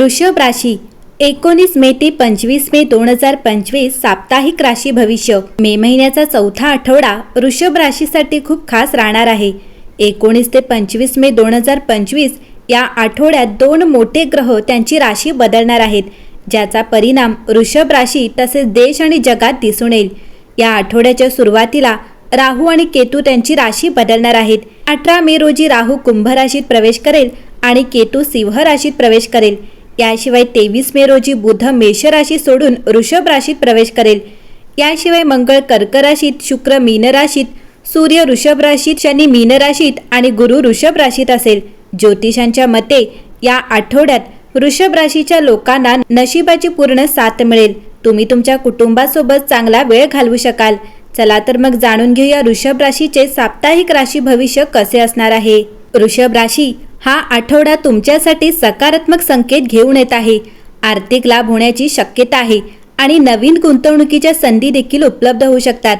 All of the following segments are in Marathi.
वृषभ राशी एकोणीस मे ते पंचवीस मे दोन हजार पंचवीस साप्ताहिक राशी भविष्य. मे महिन्याचा चौथा आठवडा वृषभ राशीसाठी खूप खास राहणार आहे. एकोणीस ते पंचवीस मे दोन हजार पंचवीस या आठवड्यात दोन मोठे ग्रह त्यांची राशी बदलणार आहेत ज्याचा परिणाम वृषभ राशी तसेच देश आणि जगात दिसून येईल. या आठवड्याच्या सुरुवातीला राहू आणि केतू त्यांची राशी बदलणार आहेत. अठरा मे रोजी राहू कुंभ राशीत प्रवेश करेल आणि केतू सिंह राशीत प्रवेश करेल. याशिवाय तेवीस मे रोजी बुध मेष राशी सोडून वृषभ राशीत प्रवेश करेल. याशिवाय मंगळ कर्क राशीत शुक्र मीन राशीत सूर्य वृषभ राशीत शनी मीन राशीत आणि गुरु वृषभ राशीत असेल. ज्योतिषांच्या मते या आठवड्यात वृषभ राशीच्या लोकांना नशिबाची पूर्ण साथ मिळेल. तुम्ही तुमच्या कुटुंबासोबत चांगला वेळ घालवू शकाल. चला तर मग जाणून घेऊया वृषभ राशीचे साप्ताहिक राशी भविष्य कसे असणार आहे. वृषभ राशी हा आठवडा तुमच्यासाठी सकारात्मक संकेत घेऊन येत आहे. आर्थिक लाभ होण्याची शक्यता आहे आणि नवीन गुंतवणुकीच्या संधी देखील उपलब्ध होऊ शकतात.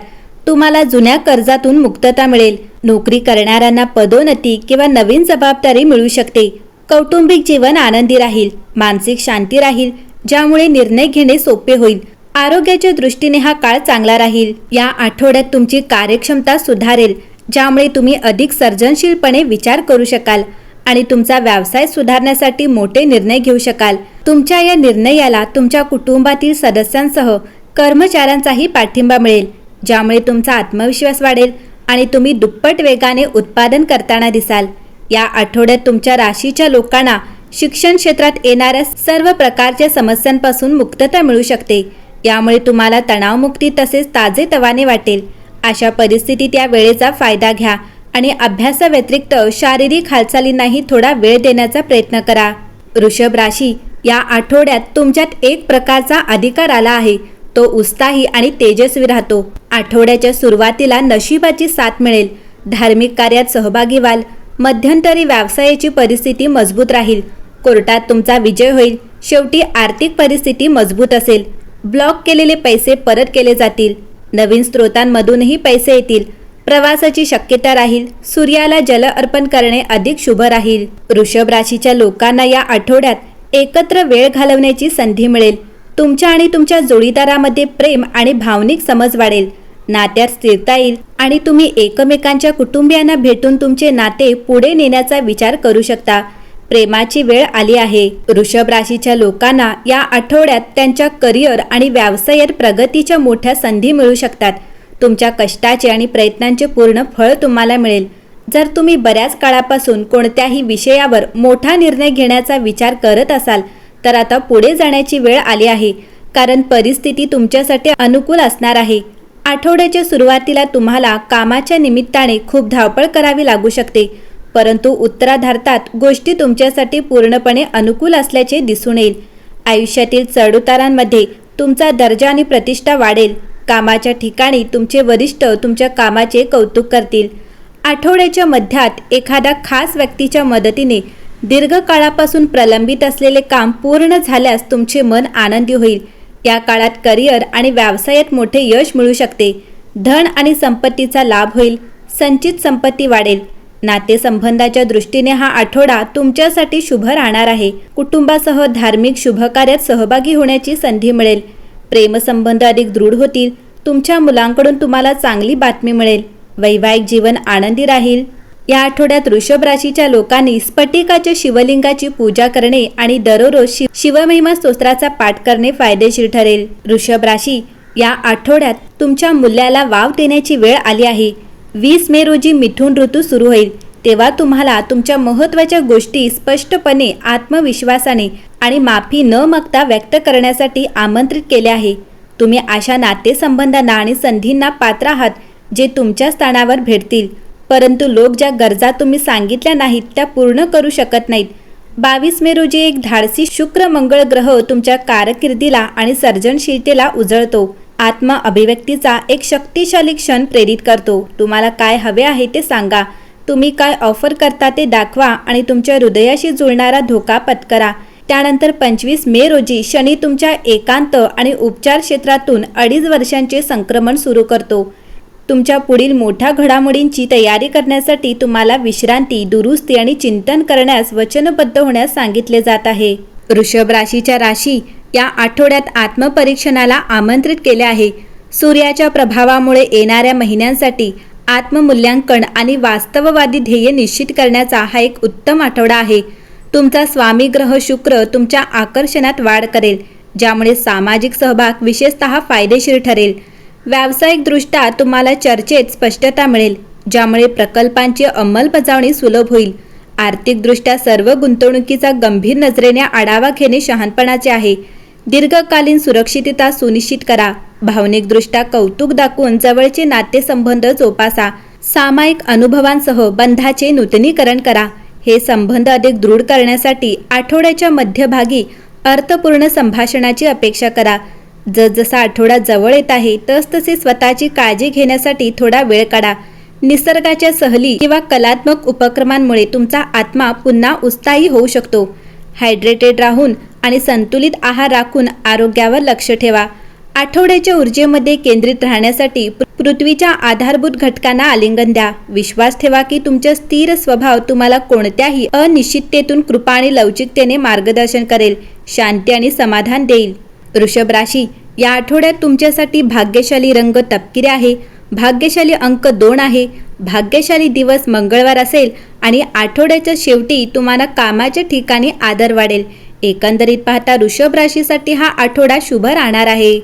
तुम्हाला जुन्या कर्जातून मुक्तता मिळेल. नोकरी करणाऱ्यांना पदोन्नती किंवा नवीन जबाबदारी मिळू शकते. कौटुंबिक जीवन आनंदी राहील मानसिक शांती राहील ज्यामुळे निर्णय घेणे सोपे होईल. आरोग्याच्या दृष्टीने हा काळ चांगला राहील. या आठवड्यात तुमची कार्यक्षमता सुधारेल ज्यामुळे तुम्ही अधिक सर्जनशीलपणे विचार करू शकाल. आणि तुमचा व्यवसाय सुधारण्यासाठी मोठे निर्णय घेऊ शकाल. तुमच्या या निर्णयाला तुमच्या कुटुंबातील सदस्यांसह कर्मचाऱ्यांचाही पाठिंबा मिळेल ज्यामुळे तुमचा आत्मविश्वास वाढेल आणि तुम्ही दुप्पट वेगाने उत्पादन करताना दिसाल. या आठवड्यात तुमच्या राशीच्या लोकांना शिक्षण क्षेत्रात येणाऱ्या सर्व प्रकारच्या समस्यांपासून मुक्तता मिळू शकते. यामुळे तुम्हाला तणावमुक्ती तसेच ताजेतवाने वाटेल. अशा परिस्थितीत या वेळेचा फायदा घ्या. आणि अभ्यासाव्यतिरिक्त शारीरिक हालचालींनाही थोडा वेळ देण्याचा प्रयत्न करा. वृषभ राशी या आठवड्यात तुमच्यात एक प्रकारचा अधिकार आला आहे. तो उत्साही आणि तेजस्वी राहतो. आठवड्याच्या सुरुवातीला नशिबाची साथ मिळेल. धार्मिक कार्यात सहभागी व्हाल. मध्यंतरी व्यवसायाची परिस्थिती मजबूत राहील. कोर्टात तुमचा विजय होईल. शेवटी आर्थिक परिस्थिती मजबूत असेल. ब्लॉक केलेले पैसे परत केले जातील. नवीन स्रोतांमधूनही पैसे येतील. प्रवासाची शक्यता राहील. सूर्याला जल अर्पण करणे अधिक शुभ राहील. वृषभ राशीच्या लोकांना या आठवड्यात एकत्र वेळ घालवण्याची संधी मिळेल. तुमच्या आणि तुमच्या जोडीदारामध्ये प्रेम आणि भावनिक समज वाढेल. नात्यात स्थिरता येईल आणि तुम्ही एकमेकांच्या कुटुंबियांना भेटून तुमचे नाते पुढे नेण्याचा विचार करू शकता. प्रेमाची वेळ आली आहे. वृषभ राशीच्या लोकांना या आठवड्यात त्यांच्या करिअर आणि व्यावसायिक प्रगतीच्या मोठ्या संधी मिळू शकतात. तुमच्या कष्टाचे आणि प्रयत्नांचे पूर्ण फळ तुम्हाला मिळेल. जर तुम्ही बऱ्याच काळापासून कोणत्याही विषयावर मोठा निर्णय घेण्याचा विचार करत असाल तर आता पुढे जाण्याची वेळ आली आहे कारण परिस्थिती तुमच्यासाठी अनुकूल असणार आहे. आठवड्याच्या सुरुवातीला तुम्हाला कामाच्या निमित्ताने खूप धावपळ करावी लागू शकते परंतु उत्तराधार्तात गोष्टी तुमच्यासाठी पूर्णपणे अनुकूल असल्याचे दिसून येईल. आयुष्यातील चढउतारांमध्ये तुमचा दर्जा आणि प्रतिष्ठा वाढेल. कामाच्या ठिकाणी तुमचे वरिष्ठ तुमच्या कामाचे कौतुक करतील. आठवड्याच्या मध्यात एखाद्या खास व्यक्तीच्या मदतीने दीर्घकाळापासून प्रलंबित असलेले काम पूर्ण झाल्यास तुमचे मन आनंदी होईल. या काळात करिअर आणि व्यवसायात मोठे यश मिळू शकते. धन आणि संपत्तीचा लाभ होईल. संचित संपत्ती वाढेल. नातेसंबंधाच्या दृष्टीने हा आठवडा तुमच्यासाठी शुभ राहणार आहे. कुटुंबासह धार्मिक शुभकार्यात सहभागी होण्याची संधी मिळेल. प्रेमसंबंध अधिक दृढ होतील तुमच्या मुलांकडून तुम्हाला चांगली बातमी मिळेल. वैवाहिक जीवन आनंदी राहील. या आठवड्यात वृषभ राशीच्या लोकांनी स्फटिकाच्या शिवलिंगाची पूजा करणे आणि दररोज शिव शिवमहिमा स्तोत्राचा पाठ करणे फायदेशीर ठरेल. वृषभ राशी या आठवड्यात तुमच्या मूल्याला वाव देण्याची वेळ आली आहे. वीस मे रोजी मिथून ऋतू सुरू होईल. तेव्हा तुम्हाला तुमच्या महत्त्वाच्या गोष्टी स्पष्टपणे आत्मविश्वासाने आणि माफी न मागता व्यक्त करण्यासाठी आमंत्रित केले आहे. तुम्ही अशा नातेसंबंधांना आणि संधींना पात्र आहात जे तुमच्या स्थानावर भेटतील. परंतु लोक ज्या गरजा तुम्ही सांगितल्या नाहीत त्या पूर्ण करू शकत नाहीत. बावीस मे रोजी एक धाडसी शुक्र मंगळ ग्रह तुमच्या कारकिर्दीला आणि सर्जनशीलतेला उजळतो. आत्मा अभिव्यक्तीचा एक शक्तिशाली क्षण प्रेरित करतो. तुम्हाला काय हवे आहे ते सांगा. तुम्ही काय ऑफर करता ते दाखवा आणि तुमच्या हृदयाशी जुळणारा धोका पत्करा. त्यानंतर पंचवीस मे रोजी शनी तुमच्या एकांत आणि उपचार क्षेत्रातून अडीच वर्षांचे संक्रमण सुरू करतो. तुमच्या पुढील मोठ्या घडामोडींची तयारी करण्यासाठी तुम्हाला विश्रांती दुरुस्ती आणि चिंतन करण्यास वचनबद्ध होण्यास सांगितले जात आहे. वृषभ राशीच्या राशी या आठवड्यात आत्मपरीक्षणाला आमंत्रित केले आहे. सूर्याच्या प्रभावामुळे येणाऱ्या महिन्यांसाठी आत्ममूल्यांकन आणि वास्तववादी ध्येय निश्चित करण्याचा हा एक उत्तम आठवडा आहे. तुमचा स्वामी ग्रह शुक्र तुमच्या आकर्षणात वाढ करेल ज्यामुळे सामाजिक सहभाग विशेषतः फायदेशीर ठरेल. व्यावसायिकदृष्ट्या तुम्हाला चर्चेत स्पष्टता मिळेल ज्यामुळे प्रकल्पांची अंमलबजावणी सुलभ होईल. आर्थिकदृष्ट्या सर्व गुंतवणुकीचा गंभीर नजरेने आढावा घेणे शहाणपणाचे आहे. दीर्घकालीन सुरक्षितता सुनिश्चित करा. भावनिकदृष्ट्या कौतुक दाखवून जवळचे नातेसंबंध जोपासा. सामायिक अनुभवांसह बंधाचे नूतनीकरण करा. हे संबंध अधिक दृढ करण्यासाठी आठवड्याच्या मध्यभागी अर्थपूर्ण संभाषणाची अपेक्षा करा. जसजसा आठवडा जवळ येत आहे तसतसे स्वतःची काळजी घेण्यासाठी थोडा वेळ काढा. निसर्गाच्या सहली किंवा कलात्मक उपक्रमांमुळे तुमचा आत्मा पुन्हा उत्साही होऊ शकतो. हायड्रेटेड राहून आणि संतुलित आहार राखून आरोग्यावर लक्ष ठेवा. आठवड्याच्या ऊर्जेमध्ये केंद्रित राहण्यासाठी पृ- पृथ्वीच्या आधारभूत घटकांना आलिंगन द्या. विश्वास ठेवा की तुमचा स्थिर स्वभाव तुम्हाला कोणत्याही अनिश्चिततेतून कृपा आणि लवचिकतेने मार्गदर्शन करेल शांती आणि समाधान देईल. वृषभ राशी या आठवड्यात तुमच्यासाठी भाग्यशाली रंग तपकिरी आहे. भाग्यशाली अंक दोन आहे. भाग्यशाली दिवस मंगळवार असेल आणि आठवड्याच्या शेवटी तुम्हाला कामाच्या ठिकाणी आदर वाढेल. एकंदरीत पाहता वृषभ राशीसाठी हा आठवडा शुभ राहणार आहे.